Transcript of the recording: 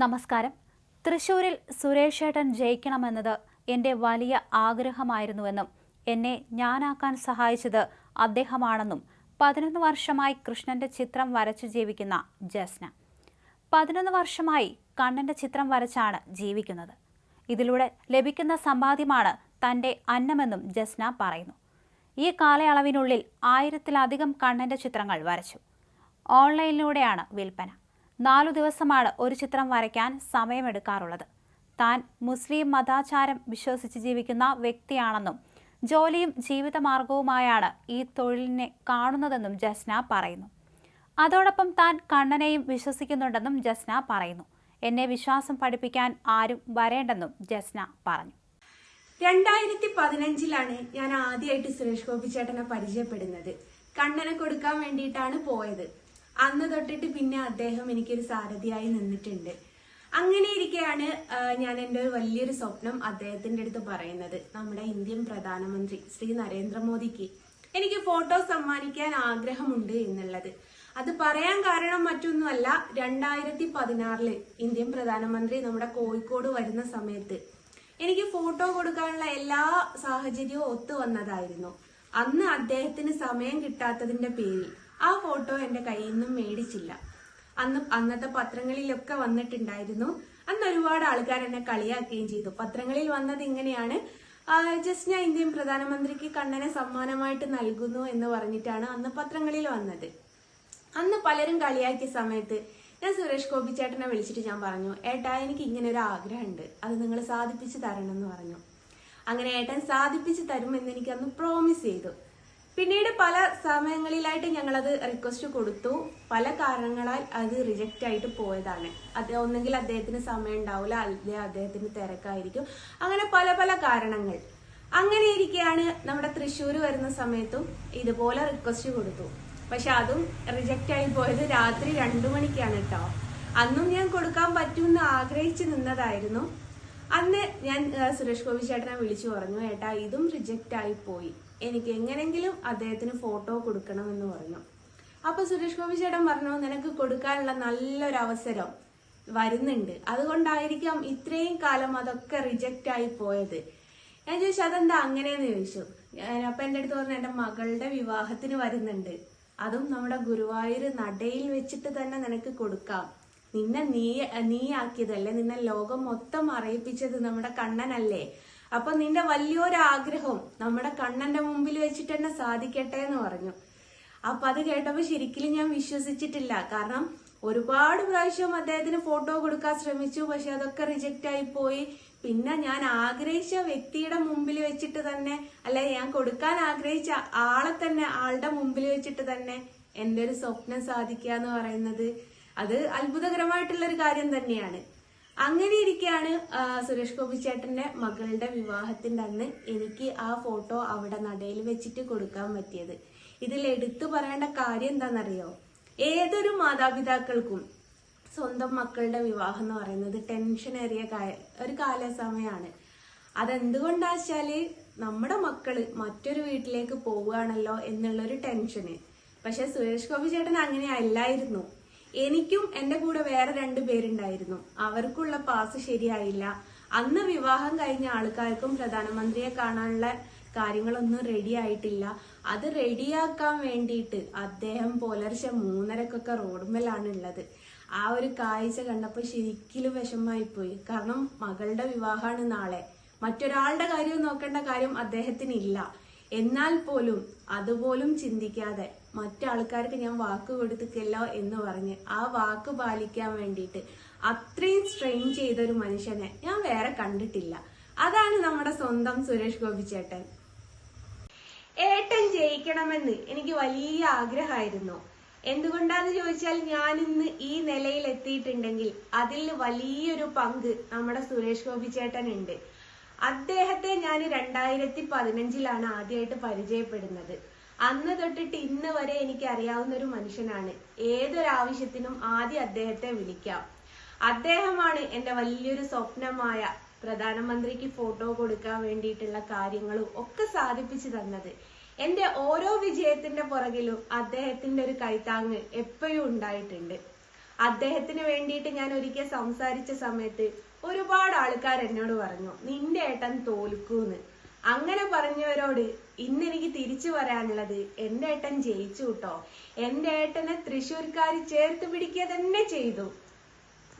നമസ്കാരം. തൃശൂരിൽ സുരേഷ് ഏട്ടൻ ജയിക്കണമെന്നത് എന്റെ വലിയ ആഗ്രഹമായിരുന്നുവെന്നും എന്നെ ഞാനാക്കാൻ സഹായിച്ചത് അദ്ദേഹമാണെന്നും പതിനൊന്ന് വർഷമായി കൃഷ്ണന്റെ ചിത്രം വരച്ചു ജീവിക്കുന്ന ജസ്ന. പതിനൊന്ന് വർഷമായി കണ്ണന്റെ ചിത്രം വരച്ചാണ് ജീവിക്കുന്നത്. ഇതിലൂടെ ലഭിക്കുന്ന സമ്പാദ്യമാണ് തന്റെ അന്നമെന്നും ജസ്ന പറയുന്നു. ഈ കാലയളവിനുള്ളിൽ ആയിരത്തിലധികം കണ്ണന്റെ ചിത്രങ്ങൾ വരച്ചു. ഓൺലൈനിലൂടെയാണ് വിൽപ്പന. നാലു ദിവസമാണ് ഒരു ചിത്രം വരയ്ക്കാൻ സമയമെടുക്കാറുള്ളത്. താൻ മുസ്ലിം മതാചാരം വിശ്വസിച്ച് ജീവിക്കുന്ന വ്യക്തിയാണെന്നും ജോലിയും ജീവിതമാർഗവുമായാണ് ഈ തൊഴിലിനെ കാണുന്നതെന്നും ജസ്ന പറയുന്നു. അതോടൊപ്പം താൻ കണ്ണനെയും വിശ്വസിക്കുന്നുണ്ടെന്നും ജസ്ന പറയുന്നു. എന്നെ വിശ്വാസം പഠിപ്പിക്കാൻ ആരും വരേണ്ടെന്നും ജസ്ന പറഞ്ഞു. രണ്ടായിരത്തി പതിനഞ്ചിലാണ് ഞാൻ ആദ്യമായിട്ട് സുരേഷ് ഗോപി ചേട്ടനെ പരിചയപ്പെടുന്നത്. കണ്ണനെ കൊടുക്കാൻ വേണ്ടിയിട്ടാണ് പോയത്. അന്ന് തൊട്ടിട്ട് പിന്നെ അദ്ദേഹം എനിക്കൊരു സാരഥിയായി നിന്നിട്ടുണ്ട്. അങ്ങനെ ഇരിക്കെയാണ് ഞാൻ എന്റെ ഒരു വലിയൊരു സ്വപ്നം അദ്ദേഹത്തിന്റെ അടുത്ത് പറയുന്നത്. നമ്മുടെ ഇന്ത്യൻ പ്രധാനമന്ത്രി ശ്രീ നരേന്ദ്രമോദിക്ക് എനിക്ക് ഫോട്ടോ സമ്മാനിക്കാൻ ആഗ്രഹമുണ്ട് എന്നുള്ളത്. അത് പറയാൻ കാരണം മറ്റൊന്നുമല്ല രണ്ടായിരത്തി പതിനാറിൽ ഇന്ത്യൻ പ്രധാനമന്ത്രി നമ്മുടെ കോഴിക്കോട് വരുന്ന സമയത്ത് എനിക്ക് ഫോട്ടോ കൊടുക്കാനുള്ള എല്ലാ സാഹചര്യവും ഒത്തു വന്നതായിരുന്നു. അന്ന് അദ്ദേഹത്തിന് സമയം കിട്ടാത്തതിന്റെ പേരിൽ ആ ഫോട്ടോ എന്റെ കയ്യിൽ നിന്നും മേടിച്ചില്ല. അന്ന് അന്നത്തെ പത്രങ്ങളിലൊക്കെ വന്നിട്ടുണ്ടായിരുന്നു. അന്ന് ഒരുപാട് ആൾക്കാർ എന്നെ കളിയാക്കുകയും ചെയ്തു. പത്രങ്ങളിൽ വന്നത് ഇങ്ങനെയാണ്. ഞാൻ ഇന്ത്യൻ പ്രധാനമന്ത്രിക്ക് കണ്ണനെ സമ്മാനമായിട്ട് നൽകുന്നു എന്ന് പറഞ്ഞിട്ടാണ് അന്ന് പത്രങ്ങളിൽ വന്നത്. അന്ന് പലരും കളിയാക്കിയ സമയത്ത് ഞാൻ സുരേഷ് ഗോപി ചേട്ടനെ വിളിച്ചിട്ട് ഞാൻ പറഞ്ഞു ഏട്ടാ എനിക്ക് ഇങ്ങനെ ഒരു ആഗ്രഹമുണ്ട്. അത് നിങ്ങൾ സാധിപ്പിച്ച് തരണം എന്ന് പറഞ്ഞു. അങ്ങനെ ഏട്ടൻ സാധിപ്പിച്ച് തരുമെന്ന് എനിക്ക് അന്ന് പ്രോമിസ് ചെയ്തു. പിന്നീട് പല സമയങ്ങളിലായിട്ട് ഞങ്ങളത് റിക്വസ്റ്റ് കൊടുത്തു. പല കാരണങ്ങളാൽ അത് റിജക്റ്റ് ആയിട്ട് പോയതാണ്. അത് ഒന്നെങ്കിൽ അദ്ദേഹത്തിന് സമയം ഉണ്ടാവില്ല അല്ലെങ്കിൽ അദ്ദേഹത്തിന് തിരക്കായിരിക്കും. അങ്ങനെ പല പല കാരണങ്ങൾ. അങ്ങനെ ഇരിക്കെയാണ് നമ്മുടെ തൃശ്ശൂർ വരുന്ന സമയത്തും ഇതുപോലെ റിക്വസ്റ്റ് കൊടുത്തു. പക്ഷെ അതും റിജക്റ്റ് ആയി പോയത് രാത്രി രണ്ടു മണിക്കാണ് കേട്ടോ അന്നും ഞാൻ കൊടുക്കാൻ പറ്റുമെന്ന് ആഗ്രഹിച്ചു നിന്നതായിരുന്നു. അന്ന് ഞാൻ സുരേഷ് ഗോപി ചേട്ടനെ വിളിച്ചു പറഞ്ഞു ഏട്ടാ ഇതും റിജക്റ്റ് ആയി പോയി. എനിക്ക് എങ്ങനെങ്കിലും അദ്ദേഹത്തിന് ഫോട്ടോ കൊടുക്കണം എന്ന് പറഞ്ഞു. അപ്പൊ സുരേഷ് ഗോപി ചേട്ടൻ പറഞ്ഞു നിനക്ക് കൊടുക്കാനുള്ള നല്ലൊരു അവസരം വരുന്നുണ്ട്. അതുകൊണ്ടായിരിക്കാം ഇത്രയും കാലം അതൊക്കെ റിജക്റ്റ് ആയി പോയത്. ഞാൻ ചോദിച്ചു അതെന്താ അങ്ങനെയെന്ന് ചോദിച്ചു? അപ്പൊ എന്റെ അടുത്ത് പറഞ്ഞു എന്റെ മകളുടെ വിവാഹത്തിന് വരുന്നുണ്ട്. അതും നമ്മുടെ ഗുരുവായൂർ നടയിൽ വെച്ചിട്ട് തന്നെ നിനക്ക് കൊടുക്കാം. നിന്നെ നീ നീ ആക്കിയതല്ലേ? നിന്നെ ലോകം മൊത്തം അറിയിപ്പിച്ചത് നമ്മുടെ കണ്ണനല്ലേ? അപ്പൊ നിന്റെ വലിയൊരു ആഗ്രഹം നമ്മുടെ കണ്ണന്റെ മുമ്പിൽ വെച്ചിട്ട് തന്നെ സാധിക്കട്ടെ എന്ന് പറഞ്ഞു. അപ്പൊ അത് കേട്ടപ്പോ ശരിക്കും ഞാൻ വിശ്വസിച്ചിട്ടില്ല. കാരണം ഒരുപാട് പ്രാവശ്യം അദ്ദേഹത്തിന് ഫോട്ടോ കൊടുക്കാൻ ശ്രമിച്ചു. പക്ഷെ അതൊക്കെ റിജക്റ്റ് ആയി പോയി. പിന്നെ ഞാൻ ആഗ്രഹിച്ച വ്യക്തിയുടെ മുമ്പിൽ വെച്ചിട്ട് തന്നെ അല്ലെ ഞാൻ കൊടുക്കാൻ ആഗ്രഹിച്ച ആളെ തന്നെ ആളുടെ മുമ്പിൽ വെച്ചിട്ട് തന്നെ എന്റെ ഒരു സ്വപ്നം സാധിക്കുക എന്ന് പറയുന്നത് അത് അത്ഭുതകരമായിട്ടുള്ള ഒരു കാര്യം തന്നെയാണ്. അങ്ങനെ ഇരിക്കെയാണ് സുരേഷ് ഗോപി ചേട്ടന്റെ മകളുടെ വിവാഹത്തിന്റെ അന്ന് എനിക്ക് ആ ഫോട്ടോ അവിടെ നടയിൽ വെച്ചിട്ട് കൊടുക്കാൻ പറ്റിയത്. ഇതിൽ എടുത്തു പറയേണ്ട കാര്യം എന്താണെന്നറിയോ? ഏതൊരു മാതാപിതാക്കൾക്കും സ്വന്തം മക്കളുടെ വിവാഹം എന്ന് പറയുന്നത് ടെൻഷനേറിയ ഒരു കാല സമയമാണ് അതെന്തുകൊണ്ടാച്ചാൽ നമ്മുടെ മക്കൾ മറ്റൊരു വീട്ടിലേക്ക് പോവുകയാണല്ലോ എന്നുള്ളൊരു ടെൻഷന്. പക്ഷെ സുരേഷ് ഗോപി ചേട്ടൻ അങ്ങനെ അല്ലായിരുന്നു എനിക്കും എന്റെ കൂടെ വേറെ രണ്ടു പേരുണ്ടായിരുന്നു. അവർക്കുള്ള പാസ് ശരിയായില്ല. അന്ന് വിവാഹം കഴിഞ്ഞ ആൾക്കാർക്കും പ്രധാനമന്ത്രിയെ കാണാനുള്ള കാര്യങ്ങളൊന്നും റെഡി ആയിട്ടില്ല. അത് റെഡിയാക്കാൻ വേണ്ടിയിട്ട് അദ്ദേഹം പുലർച്ചെ മൂന്നരക്കൊക്കെ റോഡുമ്മലാണ് ഉള്ളത്. ആ ഒരു കാഴ്ച കണ്ടപ്പോൾ ശരിക്കും പോയി കാരണം മകളുടെ വിവാഹമാണ് നാളെ. മറ്റൊരാളുടെ കാര്യം നോക്കേണ്ട കാര്യം അദ്ദേഹത്തിനില്ല എന്നാൽ പോലും അതുപോലും ചിന്തിക്കാതെ മറ്റാൾക്കാർക്ക് ഞാൻ വാക്ക് കൊടുത്തിക്കല്ലോ എന്ന് പറഞ്ഞ് ആ വാക്ക് പാലിക്കാൻ വേണ്ടിയിട്ട് അത്രയും സ്ട്രെയിൻ ചെയ്ത ഒരു മനുഷ്യനെ ഞാൻ വേറെ കണ്ടിട്ടില്ല. അതാണ് നമ്മുടെ സ്വന്തം സുരേഷ് ഗോപി ചേട്ടൻ. ഏട്ടൻ ജയിക്കണമെന്ന് എനിക്ക് വലിയ ആഗ്രഹമായിരുന്നു. എന്തുകൊണ്ടാന്ന് ചോദിച്ചാൽ ഞാൻ ഇന്ന് ഈ നിലയിൽ എത്തിയിട്ടുണ്ടെങ്കിൽ അതിൽ വലിയൊരു പങ്ക് നമ്മുടെ സുരേഷ് ഗോപി ചേട്ടൻ ഉണ്ട് അദ്ദേഹത്തെ ഞാൻ രണ്ടായിരത്തി പതിനഞ്ചിലാണ് ആദ്യമായിട്ട് പരിചയപ്പെടുന്നത്. അന്ന് തൊട്ടിട്ട് ഇന്ന് വരെ എനിക്ക് അറിയാവുന്ന ഒരു മനുഷ്യനാണ്. ഏതൊരാവശ്യത്തിനും ആദ്യം അദ്ദേഹത്തെ വിളിക്കാം. അദ്ദേഹമാണ് എന്റെ വലിയൊരു സ്വപ്നമായ പ്രധാനമന്ത്രിക്ക് ഫോട്ടോ കൊടുക്കാൻ വേണ്ടിയിട്ടുള്ള കാര്യങ്ങളും ഒക്കെ സാധിപ്പിച്ചു തന്നത്. എന്റെ ഓരോ വിജയത്തിന്റെ പുറകിലും അദ്ദേഹത്തിന്റെ ഒരു കൈത്താങ്ങ് എപ്പോഴും ഉണ്ടായിട്ടുണ്ട്. അദ്ദേഹത്തിന് വേണ്ടിയിട്ട് ഞാൻ ഒരിക്കൽ സംസാരിച്ച സമയത്ത് ഒരുപാട് ആൾക്കാർ എന്നോട് പറഞ്ഞു നിന്റെ ഏട്ടൻ തോൽക്കൂന്ന്. അങ്ങനെ പറഞ്ഞവരോട് ഇന്ന് എനിക്ക് തിരിച്ചു പറയാനുള്ളത് എന്റെ ഏട്ടൻ ജയിച്ചു കേട്ടോ എന്റെ ഏട്ടനെ തൃശ്ശൂർക്കാർ ചേർത്ത് പിടിക്കുക തന്നെ ചെയ്തു.